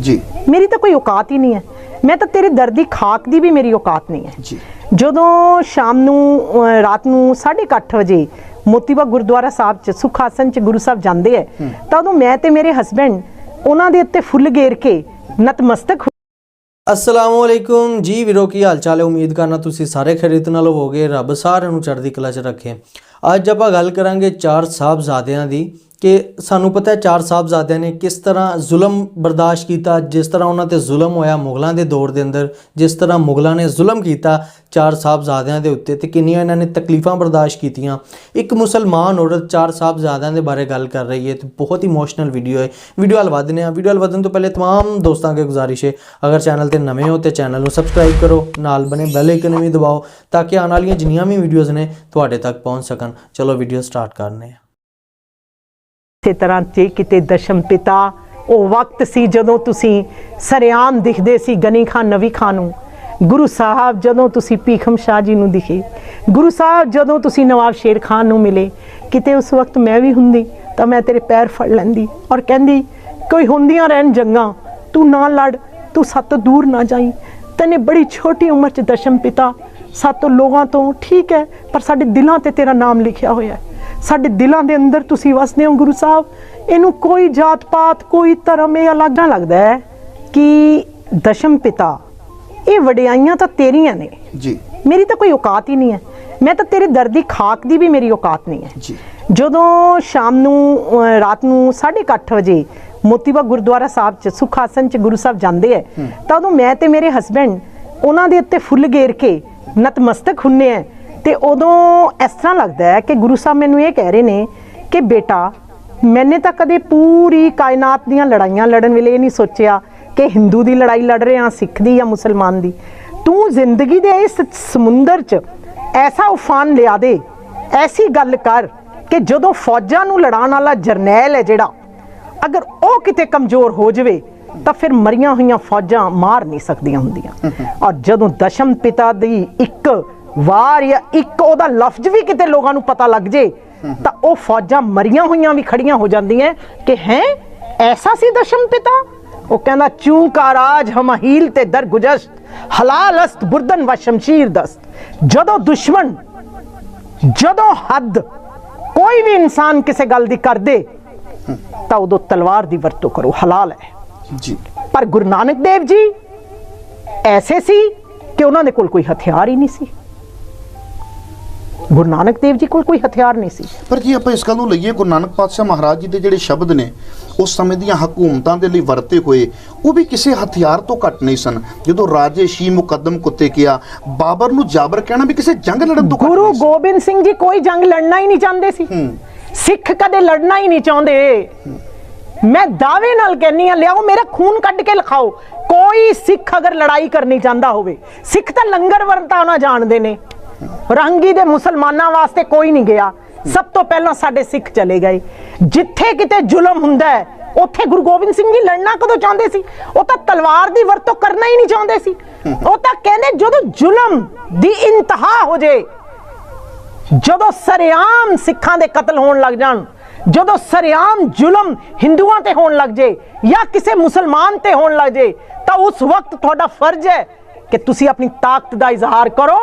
ਜੀ। ਮੇਰੀ ਤਾਂ ਕੋਈ ਔਕਾਤ ਹੀ ਨਹੀਂ ਹੈ। ਮੈਂ ਤਾਂ ਤੇਰੇ ਦਰਦ ਦੀ ਖਾਕ ਦੀ ਵੀ ਮੇਰੀ ਔਕਾਤ ਨਹੀਂ ਹੈ। ਜੀ। ਜਦੋਂ ਸ਼ਾਮ ਨੂੰ ਰਾਤ ਨੂੰ 8:30 ਵਜੇ ਮੋਤੀਬਾ ਗੁਰਦੁਆਰਾ ਸਾਹਿਬ ਚ ਸੁਖਾਸਨ ਚ ਗੁਰੂ ਸਾਹਿਬ ਜਾਂਦੇ ਐ ਤਾਂ ਉਦੋਂ ਮੈਂ ਤੇ ਮੇਰੇ ਹਸਬੰਡ ਉਹਨਾਂ ਦੇ ਉੱਤੇ ਫੁੱਲ ਗੇਰ ਕੇ ਨਤਮਸਤਕ ਅਸਲਾਮੁਅਲੈਕੁਮ ਜੀ ਵੀਰੋ ਕੀ ਹਾਲ ਚਾਲ ਹੈ? ਉਮੀਦ ਕਰਨਾ ਤੁਸੀਂ ਸਾਰੇ ਖਰੀਦ ਨਾਲ ਹੋਵੋਗੇ। ਰੱਬ ਸਾਰਿਆਂ ਨੂੰ ਚੜ੍ਹਦੀ ਕਲਾ 'ਚ ਰੱਖੇ। ਅੱਜ ਆਪਾਂ ਗੱਲ ਕਰਾਂਗੇ ਚਾਰ ਸਾਹਿਬਜ਼ਾਦਿਆਂ ਦੀ। ਕਿ ਸਾਨੂੰ ਪਤਾ ਹੈ ਚਾਰ ਸਾਹਿਬਜ਼ਾਦਿਆਂ ਨੇ ਕਿਸ ਤਰ੍ਹਾਂ ਜ਼ੁਲਮ ਬਰਦਾਸ਼ਤ ਕੀਤਾ ਜਿਸ ਤਰ੍ਹਾਂ ਉਹਨਾਂ ਤੇ ਜ਼ੁਲਮ ਹੋਇਆ ਮੁਗਲਾਂ ਦੇ ਦੌਰ ਦੇ ਅੰਦਰ ਜਿਸ ਤਰ੍ਹਾਂ ਮੁਗਲਾਂ ਨੇ ਜ਼ੁਲਮ ਕੀਤਾ ਚਾਰ ਸਾਹਿਬਜ਼ਾਦਿਆਂ ਦੇ ਉੱਤੇ ਤੇ ਕਿੰਨੀਆਂ ਇਹਨਾਂ ਨੇ ਤਕਲੀਫਾਂ ਬਰਦਾਸ਼ਤ ਕੀਤੀਆਂ ਇੱਕ ਮੁਸਲਮਾਨ ਔਰਤ ਚਾਰ ਸਾਹਿਬਜ਼ਾਦਿਆਂ ਦੇ ਬਾਰੇ ਗੱਲ ਕਰ ਰਹੀ ਹੈ ਤੇ ਬਹੁਤ ਇਮੋਸ਼ਨਲ ਵੀਡੀਓ ਹੈ ਵੀਡੀਓ ਹਲ ਵਧਨੇ ਆ ਵੀਡੀਓ ਹਲ ਵਧਣ ਤੋਂ ਪਹਿਲੇ तमाम ਦੋਸਤਾਂ ਅੱਗੇ ਗੁਜ਼ਾਰਿਸ਼ ਹੈ ਅਗਰ ਚੈਨਲ ਤੇ ਨਵੇਂ ਹੋ ਤੇ ਚੈਨਲ ਨੂੰ ਸਬਸਕ੍ਰਾਈਬ ਕਰੋ ਨਾਲ ਬਨੇ ਬੈਲ ਆਈਕਨ ਵੀ ਦਬਾਓ ਤਾਂ ਕਿ ਆਉਣ ਵਾਲੀਆਂ ਜਿੰਨੀਆਂ ਵੀ ਵੀਡੀਓਜ਼ ਨੇ ਤੁਹਾਡੇ ਤੱਕ ਪਹੁੰਚ ਸਕਣ ਚਲੋ ਵੀਡੀਓ ਸਟਾਰਟ ਕਰਨੇ ਆ ਇਸੇ ਤਰ੍ਹਾਂ ਜੇ ਕਿਤੇ ਦਸ਼ਮ ਪਿਤਾ, ਉਹ ਵਕਤ ਸੀ ਜਦੋਂ ਤੁਸੀਂ ਸਰਿਆਮ ਦਿਖਦੇ ਸੀ ਗਨੀ ਖਾਨ, ਨਵੀ ਖਾਨ ਨੂੰ। ਗੁਰੂ ਸਾਹਿਬ ਜਦੋਂ ਤੁਸੀਂ ਭੀਖਮ ਸ਼ਾਹ ਜੀ ਨੂੰ ਦਿਖੇ, ਗੁਰੂ ਸਾਹਿਬ ਜਦੋਂ ਤੁਸੀਂ ਨਵਾਬ ਸ਼ੇਰ ਖਾਨ ਨੂੰ ਮਿਲੇ, ਕਿਤੇ ਉਸ ਵਕਤ ਮੈਂ ਵੀ ਹੁੰਦੀ ਤਾਂ ਮੈਂ ਤੇਰੇ ਪੈਰ ਫੜ ਲੈਂਦੀ ਔਰ ਕਹਿੰਦੀ, ਕੋਈ ਹੁੰਦੀਆਂ ਰਹਿਣ ਜੰਗਾਂ, ਤੂੰ ਨਾ ਲੜ, ਤੂੰ ਸੱਤ ਤੋਂ ਦੂਰ ਨਾ ਜਾਈ। ਤੈਨੇ ਬੜੀ ਛੋਟੀ ਉਮਰ 'ਚ ਦਸ਼ਮ ਪਿਤਾ, ਸੱਤ ਲੋਕਾਂ ਤੋਂ ਠੀਕ ਹੈ, ਪਰ ਸਾਡੇ ਦਿਲਾਂ ਤੇ ਤੇਰਾ ਨਾਮ ਲਿਖਿਆ ਹੋਇਆ ਹੈ। ਸਾਡੇ ਦਿਲਾਂ ਦੇ ਅੰਦਰ ਤੁਸੀਂ ਵਸਦੇ ਹੋ ਗੁਰੂ ਸਾਹਿਬ ਇਹਨੂੰ ਕੋਈ ਜਾਤ ਪਾਤ ਕੋਈ ਧਰਮ ਇਹ ਅਲੱਗ ਨਾ ਲੱਗਦਾ ਹੈ ਕਿ ਦਸ਼ਮ ਪਿਤਾ ਇਹ ਵਡਿਆਈਆਂ ਤਾਂ ਤੇਰੀਆਂ ਨੇ। ਜੀ। ਮੇਰੀ ਤਾਂ ਕੋਈ ਔਕਾਤ ਹੀ ਨਹੀਂ ਹੈ। ਮੈਂ ਤਾਂ ਤੇਰੇ ਦਰਦ ਦੀ ਖਾਕ ਦੀ ਵੀ ਮੇਰੀ ਔਕਾਤ ਨਹੀਂ ਹੈ। ਜੀ। ਜਦੋਂ ਸ਼ਾਮ ਨੂੰ ਰਾਤ ਨੂੰ 8:30 ਵਜੇ ਮੋਤੀਬਾ ਗੁਰਦੁਆਰਾ ਸਾਹਿਬ ਚ ਸੁਖਾਸਨ ਚ ਗੁਰੂ ਸਾਹਿਬ ਜਾਂਦੇ ਐ ਤਾਂ ਉਦੋਂ ਮੈਂ ਤੇ ਮੇਰੇ ਹਸਬੰਡ ਉਹਨਾਂ ਦੇ ਉੱਤੇ ਫੁੱਲ ਗੇਰ ਕੇ ਨਤਮਸਤਕ ਹੁੰਨੇ ਐ ਤੇ ਉਦੋਂ ਇਸ ਤਰ੍ਹਾਂ ਲੱਗਦਾ ਹੈ ਕਿ ਗੁਰੂ ਸਾਹਿਬ ਮੈਨੂੰ ਇਹ ਕਹਿ ਰਹੇ ਨੇ ਕਿ ਬੇਟਾ ਮੈਨੇ ਤਾਂ ਕਦੇ ਪੂਰੀ ਕਾਇਨਾਤ ਦੀਆਂ ਲੜਾਈਆਂ ਲੜਨ ਵੇਲੇ ਇਹ ਨਹੀਂ ਸੋਚਿਆ ਕਿ ਹਿੰਦੂ ਦੀ ਲੜਾਈ ਲੜ ਰਹੇ ਹਾਂ ਸਿੱਖ ਦੀ ਜਾਂ ਮੁਸਲਮਾਨ ਦੀ। ਤੂੰ ਜ਼ਿੰਦਗੀ ਦੇ ਇਸ ਸਮੁੰਦਰ 'ਚ ਐਸਾ ਉਫਾਨ ਲਿਆ ਦੇ ਐਸੀ ਗੱਲ ਕਰ ਕਿ ਜਦੋਂ ਫੌਜਾਂ ਨੂੰ ਲੜਾਉਣ ਵਾਲਾ ਜਰਨੈਲ ਹੈ ਜਿਹੜਾ ਅਗਰ ਉਹ ਕਿਤੇ ਕਮਜ਼ੋਰ ਹੋ ਜਾਵੇ ਤਾਂ ਫਿਰ ਮਰੀਆਂ ਹੋਈਆਂ ਫੌਜਾਂ ਮਾਰ ਨਹੀਂ ਸਕਦੀਆਂ ਹੁੰਦੀਆਂ। ਔਰ ਜਦੋਂ ਦਸ਼ਮ ਪਿਤਾ ਦੀ ਇੱਕ ਵਾਰ ਜਾਂ ਇੱਕ ਉਹਦਾ ਲਫ਼ਜ਼ ਵੀ ਕਿਤੇ ਲੋਕਾਂ ਨੂੰ ਪਤਾ ਲੱਗ ਜੇ ਤਾਂ ਉਹ ਫੌਜਾਂ ਮਰੀਆਂ ਹੋਈਆਂ ਵੀ ਖੜੀਆਂ ਹੋ ਜਾਂਦੀਆਂ ਕਿ ਹੈ ਐਸਾ ਸੀ ਦਸ਼ਮ ਪਿਤਾ? ਉਹ ਕਹਿੰਦਾ ਚੂੰ ਕਾ ਰਾਜ ਹਮ ਹੀਲ ਤੇ ਦਰ ਗੁਜਸ਼ਤ ਹਲਾਲ ਅਸਤ ਬੁਰਦਨ व ਸ਼ਮਸ਼ੀਰ ਦਸਤ। ਜਦੋਂ ਦੁਸ਼ਮਣ ਜਦੋਂ ਹੱਦ ਕੋਈ ਵੀ ਇਨਸਾਨ ਕਿਸੇ ਗੱਲ ਦੀ ਕਰਦੇ ਤਾਂ ਉਦੋਂ ਤਲਵਾਰ ਦੀ ਵਰਤੋਂ ਕਰੋ ਹਲਾਲ ਹੈ। ਜੀ। ਪਰ ਗੁਰੂ ਨਾਨਕ ਦੇਵ ਜੀ ਐਸੇ ਸੀ ਕਿ ਉਹਨਾਂ ਦੇ ਕੋਲ ਕੋਈ ਹਥਿਆਰ ਹੀ ਨਹੀਂ ਸੀ। ਗੁਰੂ ਨਾਨਕ ਦੇਵ ਜੀ ਕੋਲ ਕੋਈ ਹਥਿਆਰ ਨਹੀਂ ਸੀ। ਪਰ ਜੀ ਆਪਾਂ ਇਸ ਗੱਲ ਨੂੰ ਲਈਏ ਗੁਰੂ ਨਾਨਕ ਪਾਤਸ਼ਾਹ ਮਹਾਰਾਜ ਜੀ ਦੇ ਜਿਹੜੇ ਸ਼ਬਦ ਨੇ ਉਸ ਸਮੇਂ ਦੀਆਂ ਹਕੂਮਤਾਂ ਦੇ ਲਈ ਵਰਤੇ ਹੋਏ ਉਹ ਵੀ ਕਿਸੇ ਹਥਿਆਰ ਤੋਂ ਘੱਟ ਨਹੀਂ ਸਨ। ਜਦੋਂ ਰਾਜੇ ਸ਼ੀ ਮੁਕੱਦਮ ਕੁੱਤੇ ਕਿਹਾ ਬਾਬਰ ਨੂੰ ਜਾਬਰ ਕਹਿਣਾ ਵੀ ਕਿਸੇ ਜੰਗ ਲੜਨ ਤੋਂ ਘੱਟ ਗੁਰੂ। ਗੋਬਿੰਦ ਸਿੰਘ ਜੀ ਕੋਈ ਜੰਗ ਲੜਨਾ ਹੀ ਨਹੀਂ ਚਾਹੁੰਦੇ ਸੀ। ਸਿੱਖ ਕਦੇ ਲੜਨਾ ਹੀ ਨਹੀਂ ਚਾਹੁੰਦੇ। ਮੈਂ ਦਾਅਵੇ ਨਾਲ ਕਹਿੰਨੀ ਆ ਲਿਆਓ ਮੇਰਾ ਖੂਨ ਕੱਢ ਕੇ ਲਿਖਾਓ। ਕੋਈ ਸਿੱਖ ਅਗਰ ਲੜਾਈ ਕਰਨੀ ਚਾਹੁੰਦਾ ਹੋਵੇ ਸਿੱਖ ਤਾਂ ਲੰਗਰ ਵਰਤਾਉਣਾ ਜਾਣਦੇ ਨੇ। ਰੰਗੀ ਦੇ ਮੁਸਲਮਾਨਾਂ ਵਾਸਤੇ ਕੋਈ ਨਹੀਂ ਗਿਆ। ਸਭ ਤੋਂ ਪਹਿਲਾਂ ਸਾਡੇ ਸਿੱਖ ਚਲੇ ਗਏ। ਜਿੱਥੇ ਕਿਤੇ ਜ਼ੁਲਮ ਹੁੰਦਾ ਹੈ, ਉੱਥੇ ਗੁਰੂ ਗੋਬਿੰਦ ਸਿੰਘ ਜੀ ਲੜਨਾ ਕਦੋਂ ਚਾਹੁੰਦੇ ਸੀ? ਉਹ ਤਾਂ ਤਲਵਾਰ ਦੀ ਵਰਤੋਂ ਕਰਨਾ ਹੀ ਨਹੀਂ ਚਾਹੁੰਦੇ ਸੀ। ਉਹ ਤਾਂ ਕਹਿੰਦੇ ਜਦੋਂ ਜ਼ੁਲਮ ਦੀ ਇੰਤਹਾ ਹੋ ਜੇ, ਜਦੋਂ ਸਰਿਆਮ ਸਿੱਖਾਂ ਦੇ ਕਤਲ ਹੋਣ ਲੱਗ ਜਾਣ, ਜਦੋਂ ਸਰਿਆਮ ਜ਼ੁਲਮ ਹਿੰਦੂਆਂ ਤੇ ਹੋਣ ਲੱਗ ਜੇ ਜਾਂ ਕਿਸੇ ਮੁਸਲਮਾਨ ਤੇ ਹੋਣ ਲੱਗ ਜੇ, ਤਾਂ ਉਸ ਵਕਤ ਤੁਹਾਡਾ ਫਰਜ਼ ਹੈ ਕਿ ਤੁਸੀਂ ਆਪਣੀ ਤਾਕਤ ਦਾ ਇਜ਼ਹਾਰ ਕਰੋ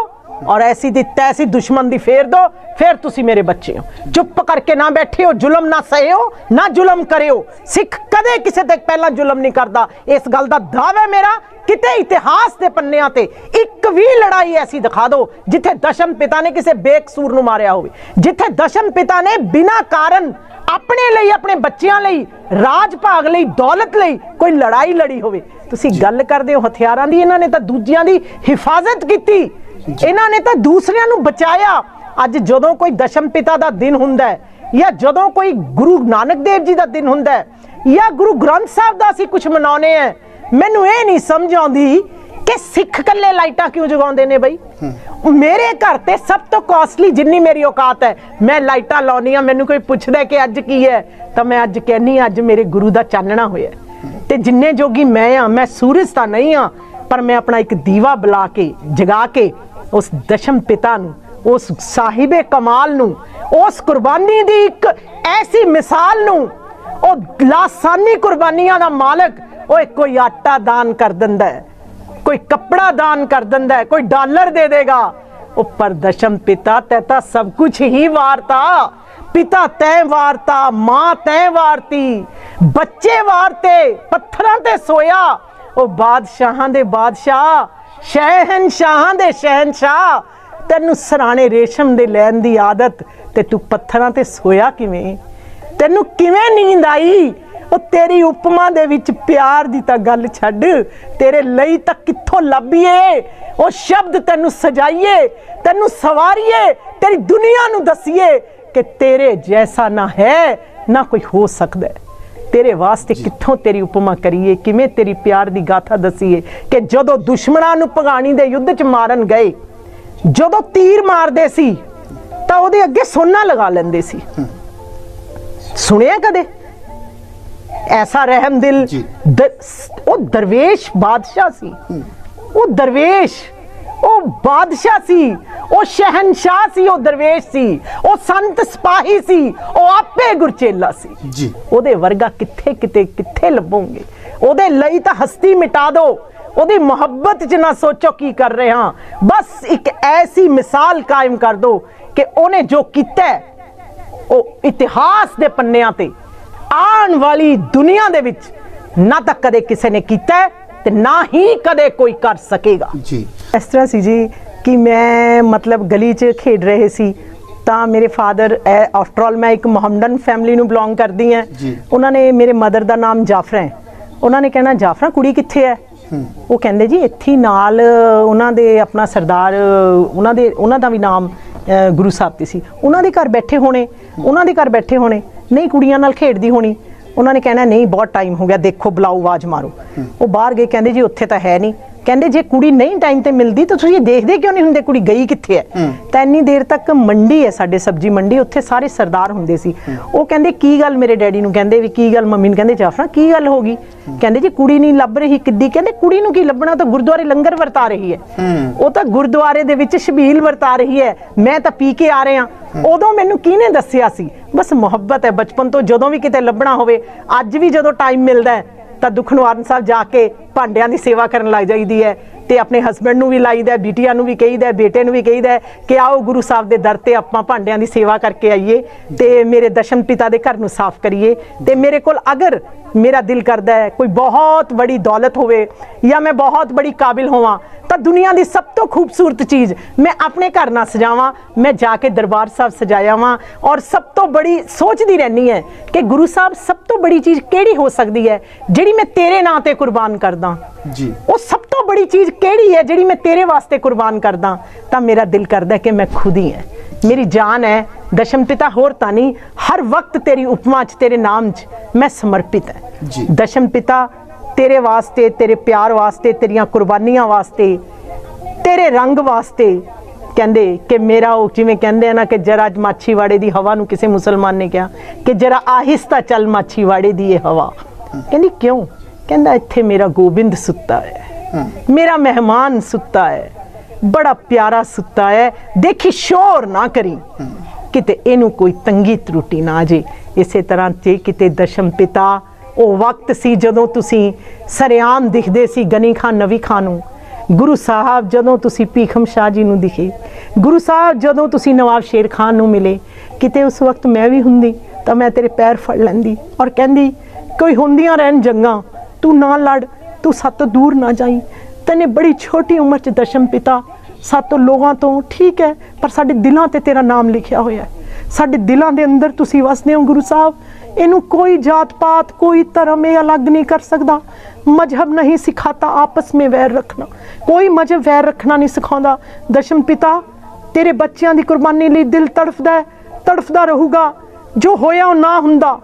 ਔਰ ਐਸੀ ਦੀ ਤੈਸੀ ਦੁਸ਼ਮਣ ਦੀ ਫੇਰ ਦੋ ਫਿਰ ਤੁਸੀਂ ਮੇਰੇ ਬੱਚੇ ਹੋ। ਚੁੱਪ ਕਰਕੇ ਨਾ ਬੈਠਿਓ ਜ਼ੁਲਮ ਨਾ ਸਹਿਓ ਨਾ ਜ਼ੁਲਮ ਕਰਿਓ ਸਿੱਖ ਕਦੇ ਕਿਸੇ ਤੇ ਪਹਿਲਾਂ ਜ਼ੁਲਮ ਨਹੀਂ ਕਰਦਾ। ਇਸ ਗੱਲ ਦਾ ਦਾਅਵਾ ਹੈ ਮੇਰਾ ਕਿਤੇ ਇਤਿਹਾਸ ਦੇ ਪੰਨਿਆਂ ਤੇ ਇੱਕ ਵੀ ਲੜਾਈ ਐਸੀ ਦਿਖਾ ਦਿਓ ਜਿੱਥੇ ਦਸ਼ਮ ਪਿਤਾ ਨੇ ਕਿਸੇ ਬੇਕਸੂਰ ਨੂੰ ਮਾਰਿਆ ਹੋਵੇ। ਜਿੱਥੇ ਦਸ਼ਮ ਪਿਤਾ ਨੇ ਬਿਨਾਂ ਕਾਰਨ ਆਪਣੇ ਲਈ ਆਪਣੇ ਬੱਚਿਆਂ ਲਈ ਰਾਜ ਭਾਗ ਲਈ ਦੌਲਤ ਲਈ ਕੋਈ ਲੜਾਈ ਲੜੀ ਹੋਵੇ। ਤੁਸੀਂ ਗੱਲ ਕਰਦੇ ਹੋ ਹਥਿਆਰਾਂ ਦੀ ਇਹਨਾਂ ਨੇ ਤਾਂ ਦੂਜਿਆਂ ਦੀ ਹਿਫਾਜ਼ਤ ਕੀਤੀ। ਇਹਨਾਂ ਨੇ ਤਾਂ ਦੂਸਰਿਆਂ ਨੂੰ ਬਚਾਇਆ। ਅੱਜ ਜਦੋਂ ਕੋਈ ਦਸ਼ਮ ਪਿਤਾ ਦਾ ਦਿਨ ਹੁੰਦਾ ਹੈ ਜਾਂ ਜਦੋਂ ਕੋਈ ਗੁਰੂ ਨਾਨਕ ਦੇਵ ਜੀ ਦਾ ਦਿਨ ਹੁੰਦਾ ਹੈ ਜਾਂ ਗੁਰੂ ਗ੍ਰੰਥ ਸਾਹਿਬ ਦਾ ਅਸੀਂ ਕੁਝ ਮਨਾਉਨੇ ਆ ਮੈਨੂੰ ਇਹ ਨਹੀਂ ਸਮਝ ਆਉਂਦੀ ਕਿ ਸਿੱਖ ਕੱਲੇ ਲਾਈਟਾਂ ਕਿਉਂ ਜਗਾਉਂਦੇ ਨੇ ਬਈ? ਮੇਰੇ ਘਰ ਤੇ ਸਭ ਤੋਂ ਕਾਸਟਲੀ ਜਿੰਨੀ ਮੇਰੀ ਔਕਾਤ ਹੈ ਮੈਂ ਲਾਈਟਾਂ ਲਾਉਣੀ ਆ ਮੈਨੂੰ ਕੋਈ ਪੁੱਛਦਾ ਕਿ ਅੱਜ ਕੀ ਹੈ ਤਾਂ ਮੈਂ ਅੱਜ ਕਹਿੰਨੀ ਅੱਜ ਮੇਰੇ ਗੁਰੂ ਦਾ ਚਾਨਣਾ ਹੋਇਆ। ਤੇ ਜਿੰਨੇ ਜੋਗੀ ਮੈਂ ਆ ਮੈਂ ਸੂਰਜ ਤਾਂ ਨਹੀਂ ਆ ਪਰ ਮੈਂ ਆਪਣਾ ਇੱਕ ਦੀਵਾ ਬੁਲਾ ਕੇ ਜਗਾ ਕੇ ਉਸ ਦਸ਼ਮ ਪਿਤਾ ਨੂੰ, ਉਸ ਸਾਹਿਬੇ ਕਮਾਲ ਨੂੰ, ਉਸ ਕੁਰਬਾਨੀ ਦੀ ਇੱਕ ਐਸੀ ਮਿਸਾਲ ਨੂੰ, ਉਹ ਲਾਸਾਨੀ ਕੁਰਬਾਨੀਆਂ ਦਾ ਮਾਲਕ, ਓਏ ਕੋਈ ਆਟਾ ਦਾਨ ਕਰ ਦਿੰਦਾ ਹੈ, ਕੋਈ ਕੱਪੜਾ ਦਾਨ ਕਰ ਦਿੰਦਾ ਹੈ, ਕੋਈ ਡਾਲਰ ਦੇ ਦੇਗਾ। ਉਹ ਪਰ ਪਿਤਾ ਤੈ ਤਾਂ ਸਭ ਕੁਝ ਹੀ ਵਾਰਤਾ, ਪਿਤਾ ਤੈ ਵਾਰਤਾ, ਮਾਂ ਤੈ ਵਾਰਤੀ, ਬੱਚੇ ਵਾਰਤੇ, ਪੱਥਰਾਂ ਤੇ ਸੋਇਆ, ਉਹ ਬਾਦਸ਼ਾਹਾਂ ਦੇ ਬਾਦਸ਼ਾਹ ਸ਼ਹਿਨਸ਼ਾਹਾਂ ਦੇ ਸ਼ਹਿਨਸ਼ਾਹ, ਤੈਨੂੰ ਸਰਾਣੇ ਰੇਸ਼ਮ ਦੇ ਲੈਣ ਦੀ ਆਦਤ ਤੇ ਤੂੰ ਪੱਥਰਾਂ ਤੇ ਸੋਇਆ ਕਿਵੇਂ? ਤੈਨੂੰ ਕਿਵੇਂ ਨੀਂਦ ਆਈ? ਉਹ ਤੇਰੀ ਉਪਮਾ ਦੇ ਵਿੱਚ ਪਿਆਰ ਦੀ ਤਾਂ ਗੱਲ ਛੱਡ, ਤੇਰੇ ਲਈ ਤਾਂ ਕਿੱਥੋਂ ਲੱਭੀਏ? ਉਹ ਸ਼ਬਦ ਤੈਨੂੰ ਸਜਾਈਏ, ਤੈਨੂੰ ਸਵਾਰੀਏ, ਤੇਰੀ ਦੁਨੀਆ ਨੂੰ ਦਸੀਏ ਕਿ ਤੇਰੇ ਜੈਸਾ ਨਾ ਹੈ, ਨਾ ਕੋਈ ਹੋ ਸਕਦਾ ਤੇਰੇ ਵਾਸਤੇ ਕਿੱਥੋਂ ਤੇਰੀ ਉਪਮਾ ਕਰੀਏ? ਕਿਵੇਂ ਤੇਰੀ ਪਿਆਰ ਦੀ ਗਾਥਾ ਦਸੀਏ ਕਿ ਜਦੋਂ ਦੁਸ਼ਮਣਾਂ ਨੂੰ ਭਗਾਣੀ ਦੇ ਯੁੱਧ 'ਚ ਮਾਰਨ ਗਏ ਜਦੋਂ ਤੀਰ ਮਾਰਦੇ ਸੀ ਤਾਂ ਉਹਦੇ ਅੱਗੇ ਸੋਨਾ ਲਗਾ ਲੈਂਦੇ ਸੀ। ਸੁਣਿਆ ਕਦੇ? ਐਸਾ ਰਹਿਮ ਦਿਲ ਉਹ ਦਰਵੇਸ਼ ਬਾਦਸ਼ਾਹ ਸੀ। ਉਹ ਦਰਵੇਸ਼ ਉਹ ਬਾਦਸ਼ਾਹ ਸੀ ਉਹ ਸ਼ਹਿਨशाह ਸੀ ਉਹ ਦਰਵੇਸ਼ ਸੀ ਉਹ ਸੰਤ ਸਿਪਾਹੀ ਸੀ ਉਹ ਆਪੇ ਗੁਰਚੇਲਾ ਸੀ। ਜੀ। ਉਹਦੇ ਵਰਗਾ ਕਿੱਥੇ ਕਿਤੇ ਕਿੱਥੇ ਲੱਭੋਗੇ? ਉਹਦੇ ਲਈ ਤਾਂ ਹਸਤੀ ਮਿਟਾ ਦਿਓ ਉਹਦੀ ਮੁਹੱਬਤ 'ਚ ਨਾ ਸੋਚੋ ਕੀ ਕਰ ਰਹੇ ਹਾਂ। ਬਸ ਇੱਕ ਐਸੀ ਮਿਸਾਲ ਕਾਇਮ ਕਰ ਦਿਓ ਕਿ ਉਹਨੇ ਜੋ ਕੀਤਾ ਉਹ ਇਤਿਹਾਸ ਦੇ ਪੰਨਿਆਂ ਤੇ ਆਉਣ ਵਾਲੀ ਦੁਨੀਆ ਦੇ ਵਿੱਚ ਨਾ ਤਾਂ ਕਦੇ ਕਿਸੇ ਨੇ ਕੀਤਾ ਤੇ ਨਾ ਹੀ ਕਦੇ ਕੋਈ ਕਰ ਸਕੇਗਾ। ਜੀ। ਇਸ ਤਰ੍ਹਾਂ ਸੀ ਜੀ ਕਿ ਮੈਂ ਮਤਲਬ ਗਲੀ 'ਚ ਖੇਡ ਰਹੇ ਸੀ ਤਾਂ ਮੇਰੇ ਫਾਦਰ ਆਫਟਰ ਆਲ ਮੈਂ ਇੱਕ ਮੁਹੰਮਦਨ ਫੈਮਿਲੀ ਨੂੰ ਬਿਲੋਂਗ ਕਰਦੀ ਹਾਂ। ਉਹਨਾਂ ਨੇ ਮੇਰੇ ਮਦਰ ਦਾ ਨਾਮ ਜਾਫਰਾ ਹੈ। ਉਹਨਾਂ ਨੇ ਕਹਿਣਾ ਜਾਫਰਾ ਕੁੜੀ ਕਿੱਥੇ ਹੈ? ਉਹ ਕਹਿੰਦੇ ਜੀ ਇੱਥੇ ਨਾਲ ਉਹਨਾਂ ਦੇ ਆਪਣਾ ਸਰਦਾਰ ਉਹਨਾਂ ਦੇ ਉਹਨਾਂ ਦਾ ਵੀ ਨਾਮ ਗੁਰੂ ਸਾਹਿਬ ਤੇ ਸੀ। ਉਹਨਾਂ ਦੇ ਘਰ ਬੈਠੇ ਹੋਣੇ ਉਹਨਾਂ ਦੇ ਘਰ ਬੈਠੇ ਹੋਣੇ। ਨਹੀਂ ਕੁੜੀਆਂ ਨਾਲ ਖੇਡਦੀ ਹੋਣੀ। ਉਹਨਾਂ ਨੇ ਕਹਿਣਾ ਨਹੀਂ ਬਹੁਤ ਟਾਈਮ ਹੋ ਗਿਆ ਦੇਖੋ ਬੁਲਾਓ ਆਵਾਜ਼ ਮਾਰੋ। ਉਹ ਬਾਹਰ ਗਏ ਕਹਿੰਦੇ ਜੀ ਉੱਥੇ ਤਾਂ ਹੈ ਨਹੀਂ। ਕਹਿੰਦੇ ਜੇ ਕੁੜੀ ਨਹੀਂ ਟਾਈਮ ਤੇ ਮਿਲਦੀ ਤਾਂ ਤੁਸੀਂ ਦੇਖਦੇ ਕਿਉਂ ਨਹੀਂ ਹੁੰਦੇ ਕੁੜੀ ਗਈ ਕਿੱਥੇ ਹੈ? ਤਾਂ ਇੰਨੀ ਦੇਰ ਤੱਕ ਮੰਡੀ ਹੈ ਸਾਡੇ ਸਬਜ਼ੀ ਮੰਡੀ ਉੱਥੇ ਸਾਰੇ ਸਰਦਾਰ ਹੁੰਦੇ ਸੀ। ਉਹ ਕਹਿੰਦੇ ਕੀ ਗੱਲ ਮੇਰੇ ਡੈਡੀ ਨੂੰ? ਕਹਿੰਦੇ ਵੀ ਕੀ ਗੱਲ ਮੰਮੀ ਨੂੰ? ਕਹਿੰਦੇ ਜਾਫਰਾ ਕੀ ਗੱਲ ਹੋ ਗਈ? ਕਹਿੰਦੇ ਜੀ ਕੁੜੀ ਨਹੀਂ ਲੱਭ ਰਹੀ ਕਿੱਦੀ ਕਹਿੰਦੇ ਕੁੜੀ ਨੂੰ ਕੀ ਲੱਭਣਾ? ਤਾਂ ਗੁਰਦੁਆਰੇ ਲੰਗਰ ਵਰਤਾ ਰਹੀ ਹੈ। ਉਹ ਤਾਂ ਗੁਰਦੁਆਰੇ ਦੇ ਵਿੱਚ ਛਬੀਲ ਵਰਤਾ ਰਹੀ ਹੈ। ਮੈਂ ਤਾਂ ਪੀ ਕੇ ਆ ਰਿਹਾ। ਉਦੋਂ ਮੈਨੂੰ ਕਿਹਨੇ ਦੱਸਿਆ ਸੀ? ਬਸ ਮੁਹੱਬਤ ਹੈ। ਬਚਪਨ ਤੋਂ ਜਦੋਂ ਵੀ ਕਿਤੇ ਲੱਭਣਾ ਹੋਵੇ ਅੱਜ ਵੀ ਜਦੋਂ ਟਾਈਮ ਮਿਲਦਾ ਹੈ ਤਾਂ ਦੁੱਖ ਨਿਵਾਰਨ ਸਾਹਿਬ ਜਾ ਕੇ ਭਾਂਡਿਆਂ ਦੀ ਸੇਵਾ ਕਰਨ ਲੱਗ ਜਾਈਦੀ ਹੈ ਤੇ ਆਪਣੇ ਹਸਬੰਡ ਨੂੰ ਵੀ ਲਾਈਦਾ ਬੀਟੀਆਂ ਨੂੰ ਵੀ ਕਹੀਦਾ ਬੇਟੇ ਨੂੰ ਵੀ ਕਹੀਦਾ ਕਿ ਆਓ ਗੁਰੂ ਸਾਹਿਬ ਦੇ ਦਰ ਤੇ ਆਪਾਂ ਭਾਂਡਿਆਂ ਦੀ ਸੇਵਾ ਕਰਕੇ ਆਈਏ ਤੇ ਮੇਰੇ ਦਸ਼ਮ ਪਿਤਾ ਦੇ ਘਰ ਨੂੰ ਸਾਫ਼ ਕਰੀਏ ਤੇ ਮੇਰੇ ਕੋਲ ਅਗਰ ਮੇਰਾ ਦਿਲ ਕਰਦਾ ਹੈ, ਕੋਈ ਬਹੁਤ ਬੜੀ ਦੌਲਤ ਹੋਵੇ ਜਾਂ ਮੈਂ ਬਹੁਤ ਬੜੀ ਕਾਬਿਲ ਹੋਵਾਂ, ਤਾਂ ਦੁਨੀਆ ਦੀ ਸਭ ਤੋਂ ਖੂਬਸੂਰਤ ਚੀਜ਼ ਮੈਂ ਆਪਣੇ ਘਰ ਨਾਲ ਸਜਾਵਾਂ, ਮੈਂ ਜਾ ਕੇ ਦਰਬਾਰ ਸਾਹਿਬ ਸਜਾਇਆ ਵਾਂ ਔਰ ਸਭ ਤੋਂ ਬੜੀ ਸੋਚਦੀ ਰਹਿਣੀ ਹੈ ਕਿ ਗੁਰੂ ਸਾਹਿਬ ਸਭ ਤੋਂ ਬੜੀ ਚੀਜ਼ ਕਿਹੜੀ ਹੋ ਸਕਦੀ ਹੈ, ਜਿਹੜੀ ਮੈਂ ਤੇਰੇ ਨਾਂ ਤੇ ਕੁਰਬਾਨ ਕਰਦਾ। ਜੀ। ਉਹ ਸਭ ਤੋਂ ਬੜੀ ਚੀਜ਼ ਕਿਹੜੀ ਹੈ ਜਿਹੜੀ ਮੈਂ ਤੇਰੇ ਵਾਸਤੇ ਕੁਰਬਾਨ ਕਰਦਾ? ਤਾਂ ਮੇਰਾ ਦਿਲ ਕਰਦਾ ਕਿ ਮੈਂ ਖੁਦ ਹੀ ਹਾਂ। ਮੇਰੀ ਜਾਨ ਹੈ ਦਸ਼ਮ ਪਿਤਾ ਹੋਰ ਤਾਂ ਨਹੀਂ ਹਰ ਵਕਤ ਤੇਰੀ ਉਪਮਾ 'ਚ ਤੇਰੇ ਨਾਮ 'ਚ ਮੈਂ ਸਮਰਪਿਤ ਹੈ। ਜੀ। ਦਸ਼ਮ ਪਿਤਾ ਤੇਰੇ ਵਾਸਤੇ ਤੇਰੇ ਪਿਆਰ ਵਾਸਤੇ ਤੇਰੀਆਂ ਕੁਰਬਾਨੀਆਂ ਵਾਸਤੇ ਤੇਰੇ ਰੰਗ ਵਾਸਤੇ ਕਹਿੰਦੇ ਕਿ ਮੇਰਾ ਉਹ ਜਿਵੇਂ ਕਹਿੰਦੇ ਆ ਨਾ ਕਿ ਜਰਾ ਅੱਜ ਮਾਛੀਵਾੜੇ ਦੀ ਹਵਾ ਨੂੰ ਕਿਸੇ ਮੁਸਲਮਾਨ ਨੇ ਕਿਹਾ ਕਿ ਜਰਾ ਆਹਿਸਤਾ ਚੱਲ ਮਾਛੀਵਾੜੇ ਦੀ ਇਹ ਹਵਾ। ਕਹਿੰਦੀ ਕਿਉਂ? ਕਹਿੰਦਾ ਇੱਥੇ ਮੇਰਾ ਗੋਬਿੰਦ ਸੁੱਤਾ ਹੈ। ਮੇਰਾ ਮਹਿਮਾਨ ਸੁੱਤਾ ਹੈ। ਬੜਾ ਪਿਆਰਾ ਸੁੱਤਾ ਹੈ। ਦੇਖੀ ਸ਼ੋਰ ਨਾ ਕਰੀ। ਕਿਤੇ ਇਹਨੂੰ ਕੋਈ ਤੰਗੀ ਤਰੁੱਟੀ ਨਾ ਜੇ। ਇਸੇ ਤਰ੍ਹਾਂ ਜੇ ਕਿਤੇ ਦਸ਼ਮ ਪਿਤਾ ਉਹ ਵਕਤ ਸੀ ਜਦੋਂ ਤੁਸੀਂ ਸਰਿਆਮ ਦਿਖਦੇ ਸੀ ਗਨੀ ਖਾਨ ਨਵੀ ਖਾਨ ਨੂੰ। ਗੁਰੂ ਸਾਹਿਬ ਜਦੋਂ ਤੁਸੀਂ ਭੀਖਮ ਸ਼ਾਹ ਜੀ ਨੂੰ ਦਿਖੇ। ਗੁਰੂ ਸਾਹਿਬ ਜਦੋਂ ਤੁਸੀਂ ਨਵਾਬ ਸ਼ੇਰ ਖਾਨ ਨੂੰ ਮਿਲੇ। ਕਿਤੇ ਉਸ ਵਕਤ ਮੈਂ ਵੀ ਹੁੰਦੀ ਤਾਂ ਮੈਂ ਤੇਰੇ ਪੈਰ ਫੜ ਲੈਂਦੀ। ਔਰ ਕਹਿੰਦੀ ਕੋਈ ਹੁੰਦੀਆਂ ਰਹਿਣ ਜੰਗਾਂ। ਤੂੰ ਨਾ ਲੜ, ਤੂੰ ਸਾਤੋਂ ਦੂਰ ਨਾ ਜਾਈ। ਤੈਨੇ ਬੜੀ ਛੋਟੀ ਉਮਰ 'ਚ ਦਸ਼ਮ ਪਿਤਾ। ਸਾਤੋਂ ਲੋਕਾਂ ਤੋਂ ਠੀਕ ਹੈ, ਪਰ ਸਾਡੇ ਦਿਲਾਂ ਤੇ ਤੇਰਾ ਨਾਮ ਲਿਖਿਆ ਹੋਇਆ ਹੈ। ਸਾਡੇ ਦਿਲਾਂ ਦੇ ਅੰਦਰ ਤੁਸੀਂ ਵਸਦੇ ਹੋ ਗੁਰੂ ਸਾਹਿਬ। ਇਹਨੂੰ ਕੋਈ ਜਾਤ ਪਾਤ, ਕੋਈ ਧਰਮ ਇਹ ਅਲੱਗ ਨਹੀਂ ਕਰ ਸਕਦਾ। ਮਜਹਬ ਨਹੀਂ ਸਿਖਾਤਾ, ਆਪਸ ਵਿੱਚ ਵੈਰ ਰੱਖਣਾ। ਕੋਈ ਮਜਹਬ ਵੈਰ ਰੱਖਣਾ ਨਹੀਂ ਸਿਖਾਉਂਦਾ। ਦਸ਼ਮ ਪਿਤਾ, ਤੇਰੇ ਬੱਚਿਆਂ ਦੀ ਕੁਰਬਾਨੀ ਲਈ ਦਿਲ ਤੜਫਦਾ ਹੈ, ਤੜਫਦਾ ਰਹੂਗਾ। ਜੋ ਹੋਇਆ ਉਹ ਨਾ ਹੁੰਦਾ।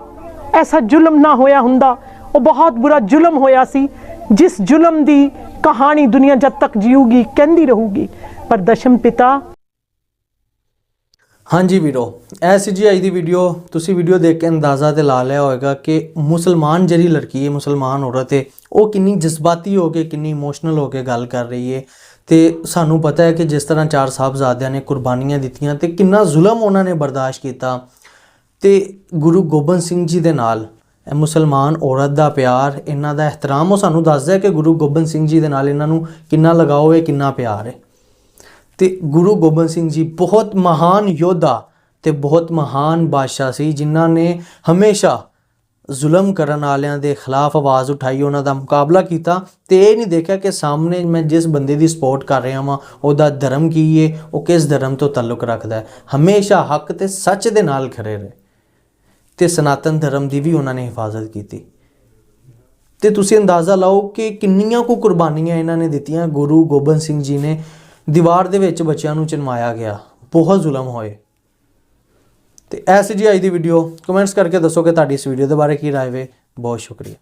ਐਸਾ ਜ਼ੁਲਮ ਨਾ ਹੋਇਆ ਹੁੰਦਾ। ਉਹ ਬਹੁਤ ਬੁਰਾ ਜ਼ੁਲਮ ਹੋਇਆ ਸੀ, ਜਿਸ ਜ਼ੁਲਮ ਦੀ ਕਹਾਣੀ ਦੁਨੀਆ ਜਦ ਤੱਕ ਜੀਊਗੀ, ਕਹਿੰਦੀ ਰਹੂਗੀ। ਪਰ ਦਸ਼ਮ ਪਿਤਾ ਹਾਂਜੀ ਵੀਰੋ, ਇਹ ਸੀ ਜੀ ਅੱਜ ਦੀ ਵੀਡੀਓ। ਤੁਸੀਂ ਵੀਡੀਓ ਦੇਖ ਕੇ ਅੰਦਾਜ਼ਾ ਤੇ ਲਾ ਲਿਆ ਹੋਵੇਗਾ ਕਿ ਮੁਸਲਮਾਨ ਜਿਹੜੀ ਲੜਕੀ ਹੈ, ਮੁਸਲਮਾਨ ਔਰਤ ਹੈ, ਉਹ ਕਿੰਨੀ ਜਜ਼ਬਾਤੀ ਹੋ ਕੇ, ਕਿੰਨੀ ਇਮੋਸ਼ਨਲ ਹੋ ਕੇ ਗੱਲ ਕਰ ਰਹੀ ਹੈ। ਤੇ ਸਾਨੂੰ ਪਤਾ ਹੈ ਕਿ ਜਿਸ ਤਰ੍ਹਾਂ ਚਾਰ ਸਾਹਿਬਜ਼ਾਦਿਆਂ ਨੇ ਕੁਰਬਾਨੀਆਂ ਦਿੱਤੀਆਂ ਤੇ ਕਿੰਨਾ ਜ਼ੁਲਮ ਉਹਨਾਂ ਨੇ ਬਰਦਾਸ਼ਤ ਕੀਤਾ। ਤੇ ਗੁਰੂ ਗੋਬਿੰਦ ਸਿੰਘ ਜੀ ਦੇ ਨਾਲ ਮੁਸਲਮਾਨ ਔਰਤ ਦਾ ਪਿਆਰ, ਇਹਨਾਂ ਦਾ ਇਹਤਰਾਮ, ਉਹ ਸਾਨੂੰ ਦੱਸਦਾ ਹੈ ਕਿ ਗੁਰੂ ਗੋਬਿੰਦ ਸਿੰਘ ਜੀ ਦੇ ਨਾਲ ਇਹਨਾਂ ਨੂੰ ਕਿੰਨਾ ਲਗਾਓ ਹੈ, ਕਿੰਨਾ ਪਿਆਰ ਹੈ। ਤੇ ਗੁਰੂ ਗੋਬਿੰਦ ਸਿੰਘ ਜੀ ਬਹੁਤ ਮਹਾਨ ਯੋਧਾ ਤੇ ਬਹੁਤ ਮਹਾਨ ਬਾਦਸ਼ਾਹ ਸੀ, ਜਿਨ੍ਹਾਂ ਨੇ ਹਮੇਸ਼ਾ ਜ਼ੁਲਮ ਕਰਨ ਵਾਲਿਆਂ ਦੇ ਖਿਲਾਫ ਆਵਾਜ਼ ਉਠਾਈ, ਉਹਨਾਂ ਦਾ ਮੁਕਾਬਲਾ ਕੀਤਾ ਤੇ ਇਹ ਨਹੀਂ ਦੇਖਿਆ ਕਿ ਸਾਹਮਣੇ ਮੈਂ ਜਿਸ ਬੰਦੇ ਦੀ ਸਪੋਰਟ ਕਰ ਰਿਹਾ ਹਾਂ ਉਹਦਾ ਧਰਮ ਕੀ ਹੈ ਉਹ ਕਿਸ ਧਰਮ ਤੋਂ ਤਾਲੁਕ ਰੱਖਦਾ ਹੈ। ਹਮੇਸ਼ਾ ਹੱਕ ਤੇ ਸੱਚ ਦੇ ਨਾਲ ਖੜੇ ਰਹੇ। ਤੇ ਸਨਾਤਨ ਧਰਮ ਦੀ ਵੀ ਉਹਨਾਂ ਨੇ ਹਿਫਾਜ਼ਤ ਕੀਤੀ। ਤੇ ਤੁਸੀਂ ਅੰਦਾਜ਼ਾ ਲਾਓ ਕਿ ਕਿੰਨੀਆਂ ਕੁ ਕੁਰਬਾਨੀਆਂ ਇਹਨਾਂ ਨੇ ਦਿੱਤੀਆਂ। ਗੁਰੂ ਗੋਬਿੰਦ ਸਿੰਘ ਜੀ ਨੇ ਦੀਵਾਰ ਦੇ ਵਿੱਚ ਬੱਚਿਆਂ ਨੂੰ ਚਿਣਵਾਇਆ ਗਿਆ। ਬਹੁਤ ਜ਼ੁਲਮ ਹੋਏ। ਤੇ ਐਸੀ ਜੀ ਅੱਜ ਦੀ ਵੀਡੀਓ ਕਮੈਂਟਸ ਕਰਕੇ ਦੱਸੋ ਕਿ ਤੁਹਾਡੀ ਇਸ ਵੀਡੀਓ ਦੇ ਬਾਰੇ ਕੀ ਰਾਏ ਵੇ। ਬਹੁਤ ਸ਼ੁਕਰੀਆ।